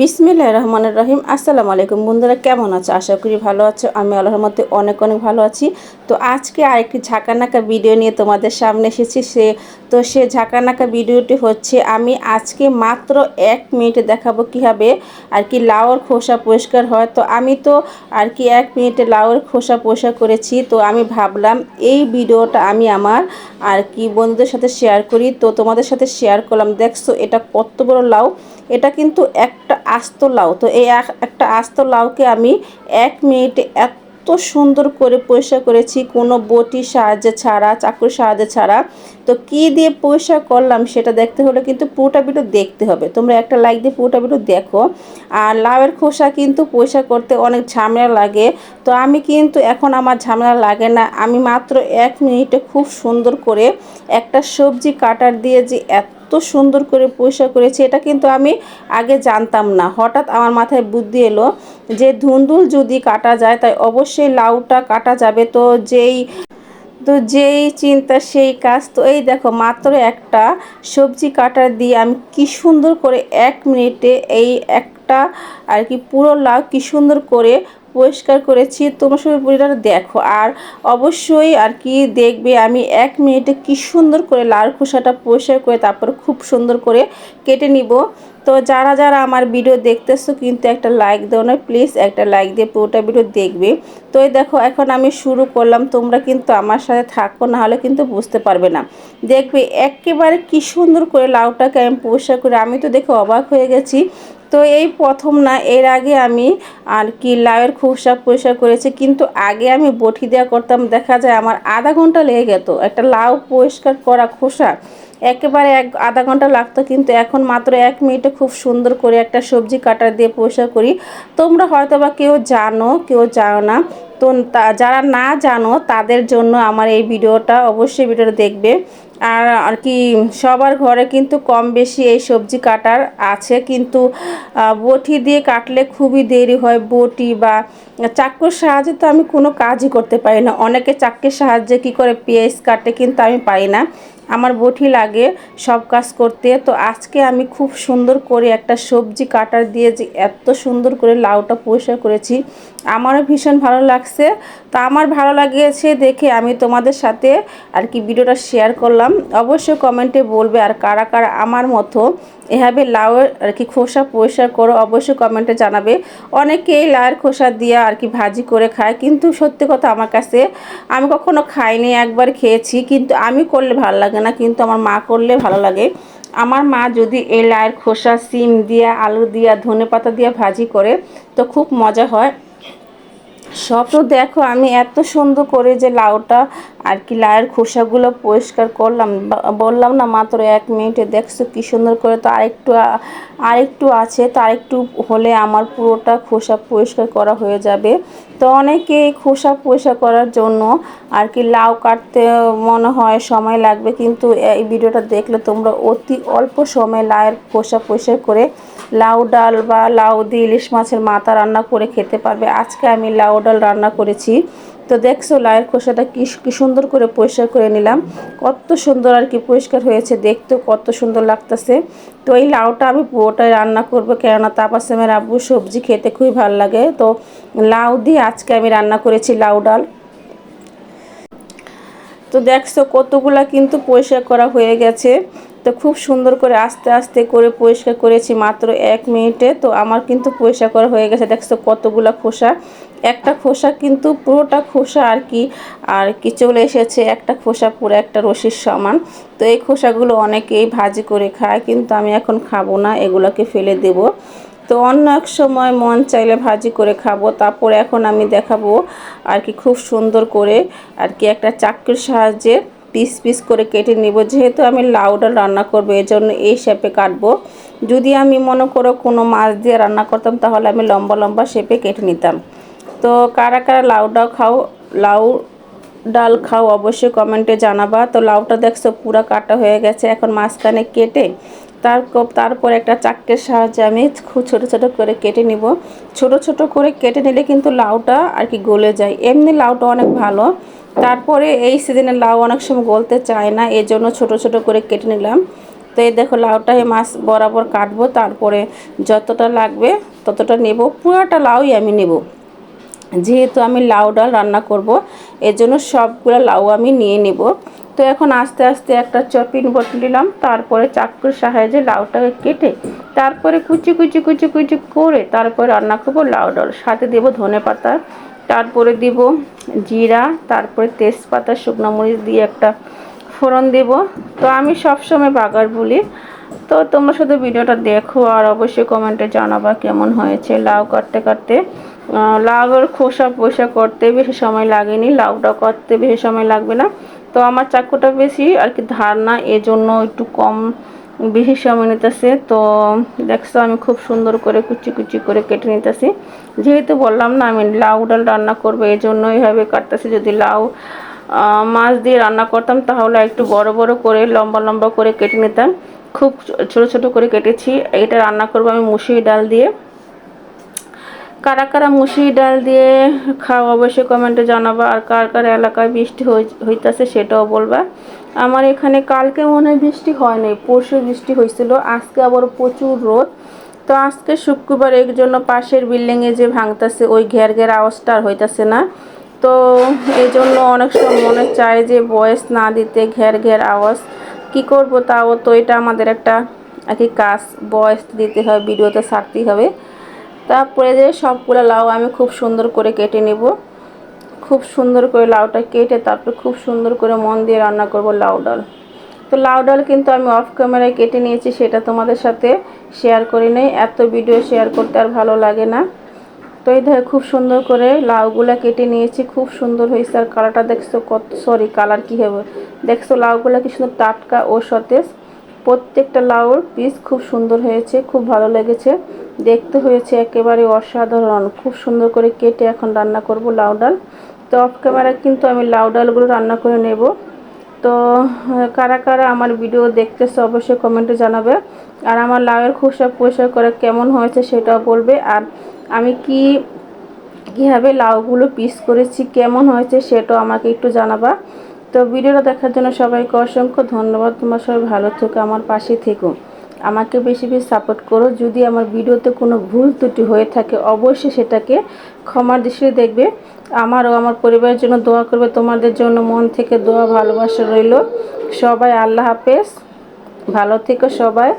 বিসমিল্লাহ রহমানুর রহিম। আসসালামু আলাইকুম বন্ধুরা, কেমন আছো? আশা করি ভালো আছো। আমি আল্লাহর মধ্যে অনেক অনেক ভালো আছি। তো আজকে আরেকটি ঝাঁকানাকা ভিডিও নিয়ে তোমাদের সামনে এসেছি। সে, তো সে ঝাঁকানাকা ভিডিওটি হচ্ছে, আমি আজকে মাত্র এক মিনিটে দেখাবো কীভাবে আর কি লাউর খোসা পরিষ্কার হয়। তো আমি তো আর কি এক মিনিটে লাউর খোসা পরিষ্কার করেছি। তো আমি ভাবলাম, এই ভিডিওটা আমি আমার আর কি বন্ধুদের সাথে শেয়ার করি। তো তোমাদের সাথে শেয়ার করলাম, দেখছ এটা কত বড় লাউ। এটা কিন্তু একটা আস্ত লাউ। তো এই একটা আস্ত লাউকে আমি এক মিনিটে এত সুন্দর করে পরিষ্কার করেছি, কোনো বটির সাহায্যে ছাড়া চাকুর সাহায্যে ছাড়া। তো কি দিয়ে পরিষ্কার করলাম সেটা দেখতে হলে কিন্তু পুরোটা ভিডিও দেখতে হবে। তোমরা একটা লাইক দিয়ে পুরোটা ভিডিও দেখো। আর লাউয়ের খোসা কিন্তু পরিষ্কার করতে অনেক ঝামেলা লাগে। তো আমি কিন্তু এখন আমার ঝামেলা লাগে না। আমি মাত্র এক মিনিটে খুব সুন্দর করে একটা সবজি কাটার দিয়ে যে এত এত সুন্দর করে পরিষ্কার করেছি, এটা কিন্তু আমি আগে জানতাম না। হঠাৎ আমার মাথায় বুদ্ধি এলো যে ধুন্দুল যদি কাটা যায়, তাই অবশ্যই লাউটা কাটা যাবে। তো যেই তো যেই চিন্তা, সেই কাজ। তো এই দেখো, মাত্র একটা সবজি কাটার দিয়ে আমি কি সুন্দর করে এক মিনিটে এই একটা আর কি পুরো লাউ কি সুন্দর করে পরিষ্কার করেছি। তোমার সবাই পুরোটা দেখো। আর অবশ্যই আর কি দেখবে আমি এক মিনিটে কি সুন্দর করে লাল খোসাটা পরিষ্কার করে তারপর খুব সুন্দর করে কেটে নিব। তো যারা যারা আমার ভিডিও দেখতেছো কিন্তু একটা লাইক দেও না প্লিজ একটা লাইক দিয়ে পুরোটা ভিডিও দেখবে। তো এই দেখো, এখন আমি শুরু করলাম। তোমরা কিন্তু আমার সাথে থাকো, না হলে কিন্তু বুঝতে পারবে না। দেখবে একেবারে কি সুন্দর করে লাউটাকে আমি পরিষ্কার করে, আমি তো দেখে অবাক হয়ে গেছি। তো এই প্রথম না, এর আগে আমি আর কি লাউয়ের খোসা পরিষ্কার করেছি, কিন্তু আগে আমি বটি দেওয়া করতাম, দেখা যায় আমার আধা ঘণ্টা লেগে যেত একটা লাউ পরিষ্কার করা খোসা, একেবারে এক আধা ঘণ্টা লাগতো, কিন্তু এখন মাত্র এক মিনিটে খুব সুন্দর করে একটা সবজি কাটার দিয়ে পরিষ্কার করি। তোমরা হয়তো বা কেউ জানো কেউ জানো না তো, যারা না জানো, তাদের জন্য আমার এই ভিডিওটা অবশ্যই ভিডিওটা দেখবে। আর আর কি সবার ঘরে কিন্তু কম বেশি এই সবজি কাটার আছে, কিন্তু বটি দিয়ে কাটলে খুবই দেরি হয় বটি বা চাকুর সাহায্যে তো আমি কোনো কাজই করতে পারি না। অনেকে চাক্কের সাহায্যে কি করে পেঁয়াজ কাটে কিন্তু আমি পারি না। আমার বটি লাগে সব কাজ করতে। তো আজকে আমি খুব সুন্দর করে একটা সবজি কাটার দিয়ে যে এত সুন্দর করে লাউটা পরিষ্কার করেছি, আমারও ভীষণ ভালো লাগছে। তো আমার ভালো লাগিয়েছে দেখে আমি তোমাদের সাথে আর কি ভিডিওটা শেয়ার করলাম। অবশ্যই কমেন্টে বলবে আর কারা কারা আমার মতো এভাবে লাউয়ের আর কি খোসা পরিষ্কার করো অবশ্যই কমেন্টে জানাবে। অনেকেই লাউয়ের খোসা দিয়ে আর কি ভাজি করে খায়, কিন্তু সত্যি কথা আমার কাছে আমি কখনো খাইনি, একবার খেয়েছি, কিন্তু আমি করলে ভালো লাগে না, কিন্তু আমার মা করলে ভালো লাগে। আমার মা যদি এই খোসা, সিম দিয়া, আলু দিয়া, ধনে পাতা দিয়া ভাজি করে, তো খুব মজা হয়। সব তো দেখো আমি এত সুন্দর করে যে লাউটা আর কি লাউয়ের খোসাগুলো পরিষ্কার করলাম। বললাম না মাত্র এক মিনিটে, দেখছ কি সুন্দর করে তো আরেকটু আরেকটু আছে, তো আরেকটু হলে আমার পুরোটা খোসা পরিষ্কার করা হয়ে যাবে। তো অনেকে খোসা পরিষ্কার করার জন্য আর কি লাউ কাটতে মনে হয় সময় লাগবে, কিন্তু এই ভিডিওটা দেখলে তোমরা অতি অল্প সময় লাউয়ের খোসা পরিষ্কার করে লাউ ডাল বা লাউ দিয়ে ইলিশ মাছের মাথা রান্না করে খেতে পারবে। আজকে আমি লাউ ডাল রান্না করেছি। তো দেখছ লাউয়ের খোসাটা কি কি সুন্দর করে পরিষ্কার করে নিলাম। কত সুন্দর আর কি পরিষ্কার হয়েছে দেখতেও কত সুন্দর লাগতেছে। তো এই লাউটা আমি পুরোটাই রান্না করব, কেননা তাপাসেমের আব্বু, সবজি খেতে খুবই ভালো লাগে। তো লাউ দিয়ে আজকে আমি রান্না করেছি লাউ ডাল। তো দেখছ কতগুলা কিন্তু পরিষ্কার করা হয়ে গেছে। তো খুব সুন্দর করে আস্তে আস্তে করে পরিষ্কার করেছি মাত্র এক মিনিটে। তো আমার কিন্তু পরিষ্কার করা হয়ে গেছে। দেখছ কতগুলো খোসা। একটা খোসা কিন্তু পুরোটা খোসা আর কি। আর কি চলে এসেছে একটা খোসা পুরো একটা রশির সমান। তো এই খোসাগুলো অনেকেই ভাজি করে খায়, কিন্তু আমি এখন খাব না, এগুলোকে ফেলে দেব। তো অন্য এক সময় মন চাইলে ভাজি করে খাব। তারপর এখন আমি দেখাবো আর কি খুব সুন্দর করে আর কি একটা চাকরির সাহায্যে পিস পিস করে কেটে নিব। যেহেতু আমি লাউ ডাল রান্না করব এই জন্য এই শেপে কাটবো। যদি আমি মনে করো কোনো মাছ দিয়ে রান্না করতাম, তাহলে আমি লম্বা লম্বা শেপে কেটে নিতাম। তো কারা কারা লাউ ডাল খাও, লাউ ডাল খাও অবশ্যই কমেন্টে জানাবা। তো লাউটা দেখছ পুরো কাটা হয়ে গেছে, এখন মাঝখানে কেটে তার তারপর একটা চাক্কের সাহায্যে আমি খুব ছোটো ছোটো করে কেটে নিব। ছোট ছোট করে কেটে নিলে কিন্তু লাউটা আর কি গলে যায়। এমনি লাউটা অনেক ভালো। তারপরে এই সিজনে লাউ অনেক সময় গলতে চায় না এই জন্য ছোটো ছোটো করে কেটে নিলাম। তো এই দেখো লাউটা এই মাছ বরাবর কাটবো, তারপরে যতটা লাগবে ততটা নেব, পুরোটা লাউই আমি নেব। যেহেতু আমি লাউ ডাল রান্না করব এর জন্য সবগুলো লাউ আমি নিয়ে নেব। তো এখন আস্তে আস্তে একটা চপিং বোট নিলাম, তারপরে চাকুর সাহায্যে লাউটাকে কেটে তারপরে কুচি কুচি কুচি কুচি করে তারপরে রান্না করব লাউ ডাল। সাথে দেবো ধনে পাতা তারপরে দিব জিরা, তারপরে তেজপাতা, শুকনো মরিচ দিয়ে একটা ফোড়ন দেব। তো আমি সবসময় বাগার বলি। তো তোমরা শুধু ভিডিওটা দেখো আর অবশ্যই কমেন্টে জানাবা কেমন হয়েছে লাউ কাটতে কাটতে। লাউয়ের খোসা পোসা করতে বেশি সময় লাগেনি, লাউটা করতে বেশি সময় লাগবে না। তো আমার চাকুটা বেশি আর কি ধার না, এজন্য একটু কম বেশি সময় নিতেছে। তো দেখছ আমি খুব সুন্দর করে কুচি কুচি করে কেটে নিতেছি। যেহেতু বললাম না, আমি লাউ ডাল রান্না করব, এই জন্য এইভাবে কাটতেছি। যদি লাউ মাছ দিয়ে রান্না করতাম, তাহলে একটু বড় বড় করে, লম্বা লম্বা করে কেটে নিতাম। খুব ছোট ছোট করে কেটেছি। এটা রান্না করব আমি মুসুরি ডাল দিয়ে। কারা কারা মুসুরি ডাল দিয়ে খাওয়া অবশ্যই কমেন্টে জানাবা। আর কার কার এলাকায় বৃষ্টি হইতেছে সেটাও বলবা। আমার এখানে কালকে মনে বৃষ্টি হয় নাই পরশু বৃষ্টি হয়েছিল আজকে আবার প্রচুর রোদ। তো আজকে শুক্রবার এর জন্য পাশের বিল্ডিংয়ে যে ভাঙতেছে, ওই ঘের ঘের আওয়াজটা আর হইতেছে না। তো এই জন্য অনেক সময় মনে চায় যে বয়স না দিতে ঘের ঘের আওয়াজ। কি করব তাও তো এটা আমাদের একটা আর কি কাজ বয়স দিতে হয়, ভিডিওতে ছাড়তেই হবে। তারপরে যে সবগুলো লাউ আমি খুব সুন্দর করে কেটে নেব। খুব সুন্দর করে লাউটা কেটে তারপর খুব সুন্দর করে মন দিয়ে রান্না করব লাউ ডাল। তো লাউ ডাল কিন্তু আমি অফ ক্যামেরায় কেটে নিয়েছি, সেটা তোমাদের সাথে শেয়ার করি নেই। এত ভিডিও শেয়ার করতে আর ভালো লাগে না। তো এই দেখো, খুব সুন্দর করে লাউগুলা কেটে নিয়েছি। খুব সুন্দর হয়েছে আর কালারটা দেখছ কত সরি কালার কী হবে? দেখছ লাউগুলা কি সুন্দর টাটকা ও সতেজ। প্রত্যেকটা লাউর পিস খুব সুন্দর হয়েছে, খুব ভালো লেগেছে। দেখতে হয়েছে একেবারে অসাধারণ, খুব সুন্দর করে কেটে এখন রান্না করব লাউ ডাল। তো অফ ক্যামেরায় কিন্তু আমি লাউ ডালগুলো রান্না করে নেব। তো, কারা কারা আমার ভিডিও দেখতেছে অবশ্যই কমেন্টে জানাবে। আর আমার লাউয়ের খোসা পরিষ্কার করে কেমন হয়েছে সেটাও বলবে। আর আমি কি, কীভাবে লাউগুলো পিস করেছি, কেমন হয়েছে সেটাও আমাকে একটু জানাবা। তো ভিডিওটা দেখার জন্য সবাইকে অসংখ্য ধন্যবাদ। তোমার সবাই ভালো থেকো, আমার পাশে থেকো। আমাকে বেশি বেশি সাপোর্ট করো। যদি আমার ভিডিওতে কোনো ভুল ত্রুটি হয়ে থাকে, অবশ্যই সেটাকে ক্ষমার দৃষ্টিতে দেখবে। আমার ও আমার পরিবারের জন্য দোয়া করবে। তোমাদের জন্য মন থেকে দোয়া, ভালোবাসা রইল। সবাই আল্লাহ হাফেজ। ভালো থেকো সবাই।